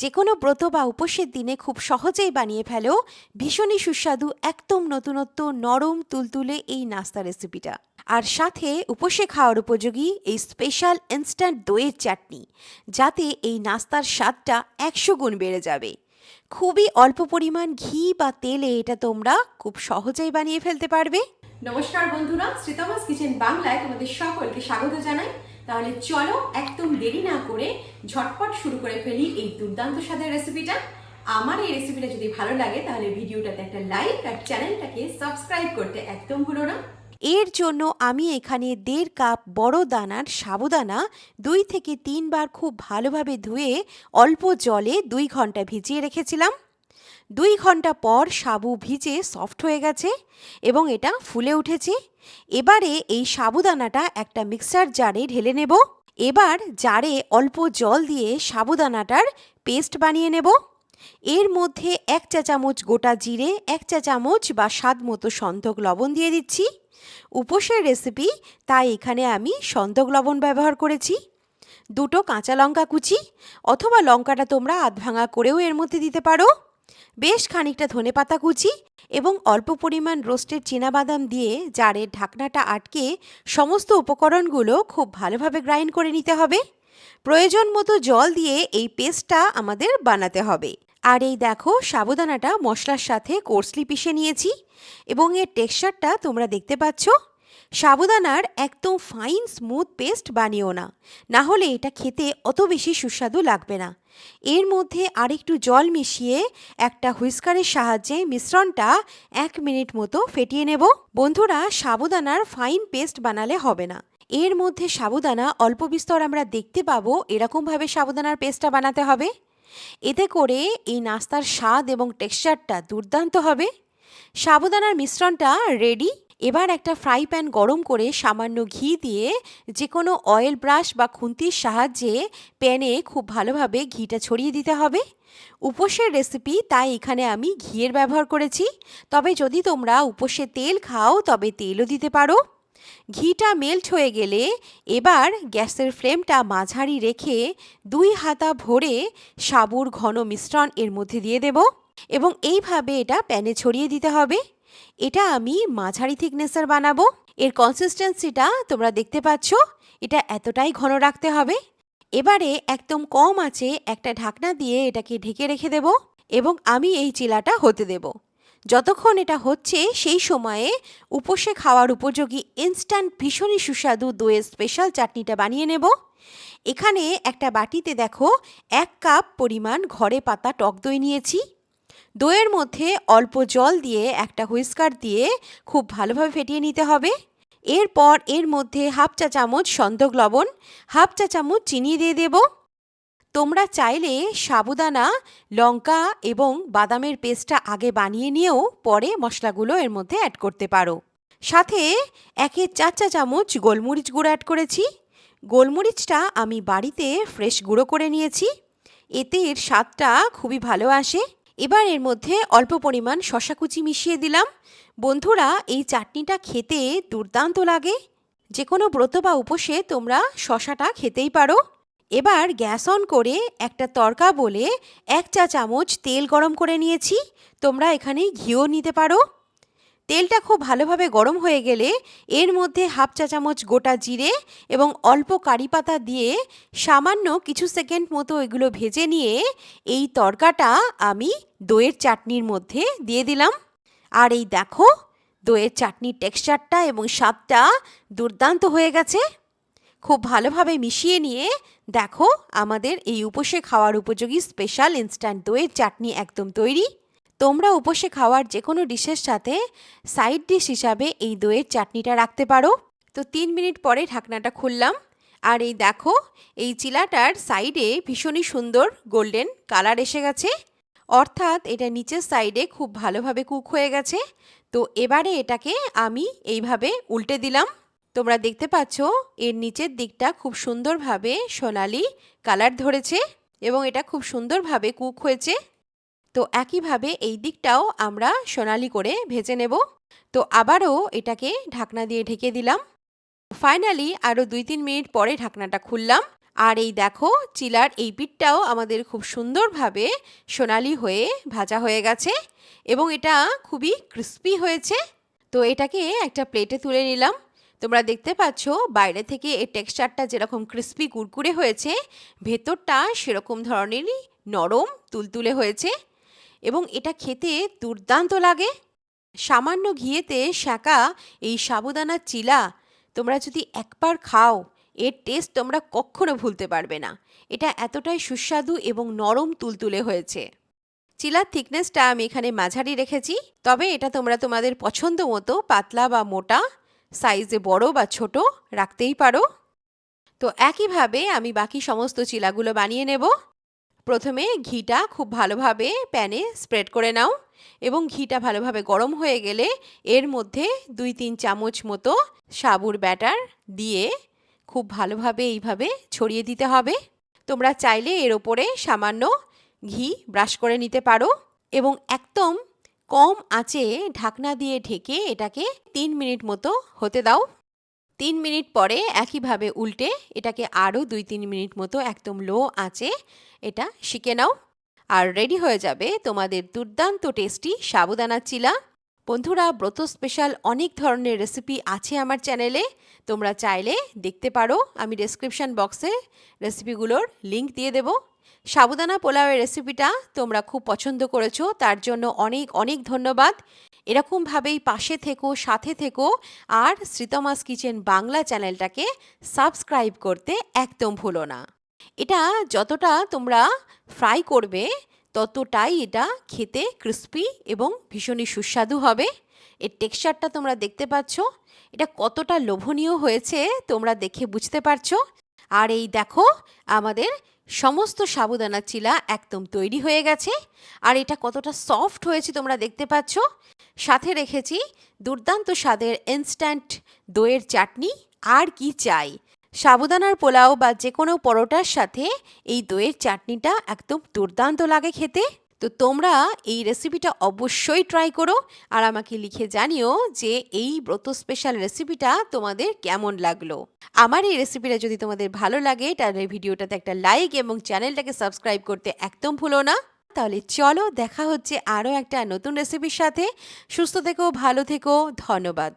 যে কোনো ব্রত বা উপোসের দিনে খুব সহজেই বানিয়ে ফেলো। ভীষণই সুস্বাদু, একদম নতুনত্ব, নরম, তুলতুলে এই নাস্তা রেসিপিটা। আর সাথে উপোসে খাওয়ার উপযোগী এই স্পেশাল ইনস্ট্যান্ট দইয়ের চাটনি, যাতে এই নাস্তার স্বাদটা একশো গুণ বেড়ে যাবে। খুবই অল্প পরিমাণ ঘি বা তেলে এটা তোমরা খুব সহজেই বানিয়ে ফেলতে পারবে। নমস্কার বন্ধুরা, শ্রীতমাস কিচেন বাংলায় তোমাদের সকলকে স্বাগত জানাই। তাহলে চলো একদম দেরি না করে ঝটপট শুরু করে ফেলি এই দুর্দান্ত স্বাদের রেসিপিটা আমার এই রেসিপিটা যদি ভালো লাগে, তাহলে ভিডিওটাতে একটা লাইক আর চ্যানেলটাকে সাবস্ক্রাইব করতে একদম ভুলো না। এর জন্য আমি এখানে দেড় কাপ বড় দানার সাবুদানা দুই থেকে তিনবার খুব ভালোভাবে ধুয়ে অল্প জলে দুই ঘণ্টা ভিজিয়ে রেখেছিলাম। দুই ঘণ্টা পর সাবু ভিজে সফট হয়ে গেছে এবং এটা ফুলে উঠেছে। এবারে এই সাবুদানাটা একটা মিক্সার জারে ঢেলে নেব। এবার জারে অল্প জল দিয়ে সাবুদানাটার পেস্ট বানিয়ে নেব। এর মধ্যে এক চা চামচ গোটা জিরে, এক চা চামচ বা স্বাদ মতো সন্ধক লবণ দিয়ে দিচ্ছি। উপোসের রেসিপি, তাই এখানে আমি সন্ধক লবণ ব্যবহার করেছি। দুটো কাঁচা লঙ্কা কুচি অথবা লঙ্কাটা তোমরা আধ ভাঙা করেও এর মধ্যে দিতে পারো। বেশ খানিকটা ধনেপাতা কুচি এবং অল্প পরিমাণ রোস্টেড বাদাম দিয়ে জারের ঢাকনাটা আটকে সমস্ত উপকরণগুলো খুব ভালোভাবে গ্রাইন্ড করে নিতে হবে। প্রয়োজন মতো জল দিয়ে এই পেস্টটা আমাদের বানাতে হবে। আর এই দেখো, সাবুদানাটা মশলার সাথে কোর্সলি পিষে নিয়েছি এবং এর টেক্সচারটা তোমরা দেখতে পাচ্ছ। সাবুদানার একদম ফাইন স্মুথ পেস্ট বানিও না। না হলে এটা খেতে অত বেশি সুস্বাদু লাগবে না। এর মধ্যে আরেকটু জল মিশিয়ে একটা হুইস্কারের সাহায্যে মিশ্রণটা এক মিনিট মতো ফেটিয়ে নেব। বন্ধুরা, সাবুদানার ফাইন পেস্ট বানালে হবে না। এর মধ্যে সাবুদানা অল্প বিস্তর আমরা দেখতে পাবো এরকমভাবে সাবুদানার পেস্টটা বানাতে হবে। এতে করে এই নাস্তার স্বাদ এবং টেক্সচারটা দুর্দান্ত হবে। সাবুদানার মিশ্রণটা রেডি এবার একটা ফ্রাই প্যান গরম করে সামান্য ঘি দিয়ে যে কোনো অয়েল ব্রাশ বা খুন্তির সাহায্যে প্যানে খুব ভালোভাবে ঘিটা ছড়িয়ে দিতে হবে। উপোসের রেসিপি তাই এখানে আমি ঘিয়ের ব্যবহার করেছি। তবে যদি তোমরা উপোসে তেল খাও, তবে তেলও দিতে পারো। ঘিটা মেল্ট হয়ে গেলে এবার গ্যাসের ফ্লেমটা মাঝারি রেখে দুই হাতা ভরে সাবুর ঘন মিশ্রণ এর মধ্যে দিয়ে দেব এবং এইভাবে এটা প্যানে ছড়িয়ে দিতে হবে। এটা আমি মাঝারি থিকনেসের বানাবো। এর কনসিস্টেন্সিটা তোমরা দেখতে পাচ্ছ। এটা এতটাই ঘন রাখতে হবে। এবারে একদম কম আছে একটা ঢাকনা দিয়ে এটাকে ঢেকে রেখে দেব এবং আমি এই চিলাটা হতে দেব। যতক্ষণ এটা হচ্ছে, সেই সময়ে উপসে খাওয়ার উপযোগী ইনস্ট্যান্ট ভীষণই সুস্বাদু দইয়ের স্পেশাল চাটনিটা বানিয়ে নেব। এখানে একটা বাটিতে দেখো, এক কাপ পরিমাণ ঘরে পাতা টক দই নিয়েছি। দইয়ের মধ্যে অল্প জল দিয়ে একটা হুইস্কার দিয়ে খুব ভালোভাবে ফেটিয়ে নিতে হবে। এরপর এর মধ্যে হাফ চা চামচ সন্দক লবণ, হাফ চা চামচ চিনি দিয়ে দেব। তোমরা চাইলে সাবুদানা, লঙ্কা এবং বাদামের পেস্টটা আগে বানিয়ে নিয়েও পরে মশলাগুলো এর মধ্যে অ্যাড করতে পারো। সাথে একে চার চা চামচ গোলমরিচ গুঁড়ো অ্যাড করেছি। গোলমরিচটা আমি বাড়িতে ফ্রেশ গুঁড়ো করে নিয়েছি। এতে এর স্বাদটা খুবই ভালো আসে। এবার এর মধ্যে অল্প পরিমাণ শশা কুচি মিশিয়ে দিলাম। বন্ধুরা, এই চাটনিটা খেতে দুর্দান্ত লাগে। যে কোনো ব্রত বা উপসে তোমরা শশাটা খেতেই পারো। এবার গ্যাস অন করে একটা তরকা বলে এক চা চামচ তেল গরম করে নিয়েছি। তোমরা এখানে ঘিও নিতে পারো। তেলটা খুব ভালোভাবে গরম হয়ে গেলে এর মধ্যে হাফ চা চামচ গোটা জিরে এবং অল্প কারি পাতা দিয়ে সামান্য কিছু সেকেন্ড মতো এগুলো ভেজে নিয়ে এই তরকাটা আমি দইয়ের চাটনির মধ্যে দিয়ে দিলাম। আর এই দেখো, দইয়ের চাটনির টেক্সচারটা এবং স্বাদটা দুর্দান্ত হয়ে গেছে। খুব ভালোভাবে মিশিয়ে নিয়ে দেখো, আমাদের এই উপসে খাওয়ার উপযোগী স্পেশাল ইনস্ট্যান্ট দইয়ের চাটনি একদম তৈরি। তোমরা উপসে খাওয়ার যে কোনো ডিশের সাথে সাইড ডিশ হিসাবে এই দইয়ের চাটনিটা রাখতে পারো। তো তিন মিনিট পরে ঢাকনাটা খুললাম। আর এই দেখো, এই চিলাটার সাইডে ভীষণই সুন্দর গোল্ডেন কালার এসে গেছে। অর্থাৎ এটা নিচের সাইডে খুব ভালোভাবে কুক হয়ে গেছে। তো এবারে এটাকে আমি এইভাবে উল্টে দিলাম। তোমরা দেখতে পাচ্ছ, এর নিচের দিকটা খুব সুন্দরভাবে সোনালি কালার ধরেছে এবং এটা খুব সুন্দরভাবে কুক হয়েছে। তো একইভাবে এই দিকটাও আমরা সোনালি করে ভেজে নেব। তো আবারও এটাকে ঢাকনা দিয়ে ঢেকে দিলাম। ফাইনালি আরও দুই তিন মিনিট পরে ঢাকনাটা খুললাম। আর এই দেখো, চিলার এই পিঠটাও আমাদের খুব সুন্দরভাবে সোনালি হয়ে ভাজা হয়ে গেছে এবং এটা খুবই ক্রিস্পি হয়েছে। তো এটাকে একটা প্লেটে তুলে নিলাম। তোমরা দেখতে পাচ্ছ, বাইরে থেকে এর টেক্সচারটা যেরকম ক্রিস্পি কুরকুরে হয়েছে, ভেতরটা সেরকম ধরনেরই নরম, তুলতুলে হয়েছে। এবং এটা খেতে দুর্দান্ত লাগে। সামান্য ঘিয়েতে শাঁকা এই সাবুদানার চিলা তোমরা যদি একবার খাও, এর টেস্ট তোমরা কখনো ভুলতে পারবে না। এটা এতটাই সুস্বাদু এবং নরম তুলতুলে হয়েছে। চিলার থিকনেসটা আমি এখানে মাঝারি রেখেছি, তবে এটা তোমরা তোমাদের পছন্দ মতো পাতলা বা মোটা সাইজে বড় বা ছোট রাখতেই পারো। তো একইভাবে আমি বাকি সমস্ত চিলাগুলো বানিয়ে নেব। প্রথমে ঘিটা খুব ভালোভাবে প্যানে স্প্রেড করে নাও এবং ঘিটা ভালোভাবে গরম হয়ে গেলে এর মধ্যে দুই তিন চামচ মতো সাবুর ব্যাটার দিয়ে খুব ভালোভাবে এইভাবে ছড়িয়ে দিতে হবে। তোমরা চাইলে এর ওপরে সামান্য ঘি ব্রাশ করে নিতে পারো এবং একদম কম আঁচে ঢাকনা দিয়ে ঢেকে এটাকে তিন মিনিট মতো হতে দাও। তিন মিনিট পরে একইভাবে উল্টে এটাকে আরও দুই তিন মিনিট মতো একদম লো আঁচে এটা শিখে নাও। আর রেডি হয়ে যাবে তোমাদের দুর্দান্ত টেস্টি সাবুদানা চিলা। বন্ধুরা, ব্রত স্পেশাল অনেক ধরনের রেসিপি আছে আমার চ্যানেলে তোমরা চাইলে দেখতে পারো, আমি ডেসক্রিপশান বক্সে রেসিপিগুলোর লিংক দিয়ে দেবো। সাবুদানা পোলাওয়ের রেসিপিটা তোমরা খুব পছন্দ করেছ, তার জন্য অনেক অনেক ধন্যবাদ। এরকমভাবেই পাশে থেকো, সাথে থেকো, আর শ্রীতমাস কিচেন বাংলা চ্যানেলটাকে সাবস্ক্রাইব করতে একদম ভুলো না। এটা যতটা তোমরা ফ্রাই করবে ততটাই এটা খেতে ক্রিস্পি এবং ভীষণই সুস্বাদু হবে। এর টেক্সচারটা তোমরা দেখতে পাচ্ছ। এটা কতটা লোভনীয় হয়েছে তোমরা দেখে বুঝতে পারছ। আর এই দেখো, আমাদের সমস্ত সাবুদানা চিলা একদম তৈরি হয়ে গেছে। আর এটা কতটা সফট হয়েছে তোমরা দেখতে পাচ্ছ। সাথে রেখেছি দুর্দান্ত স্বাদের ইনস্ট্যান্ট দইয়ের চাটনি। আর কি চাই? সাবুদানার পোলাও বা যে কোনো পরোটার সাথে এই দইয়ের চাটনিটা একদম দুর্দান্ত লাগে খেতে। তো তোমরা এই রেসিপিটা অবশ্যই ট্রাই করো আর আমাকে লিখে জানিও যে এই ব্রত স্পেশাল রেসিপিটা তোমাদের কেমন লাগল। আমার এই রেসিপিটা যদি তোমাদের ভালো লাগে তাহলে ভিডিওটাতে একটা লাইক এবং চ্যানেলটাকে সাবস্ক্রাইব করতে একদম ভুলো না। তাহলে চলো দেখা হচ্ছে আরও একটা নতুন রেসিপির সাথে। সুস্থ থেকো, ভালো থেকো, ধন্যবাদ।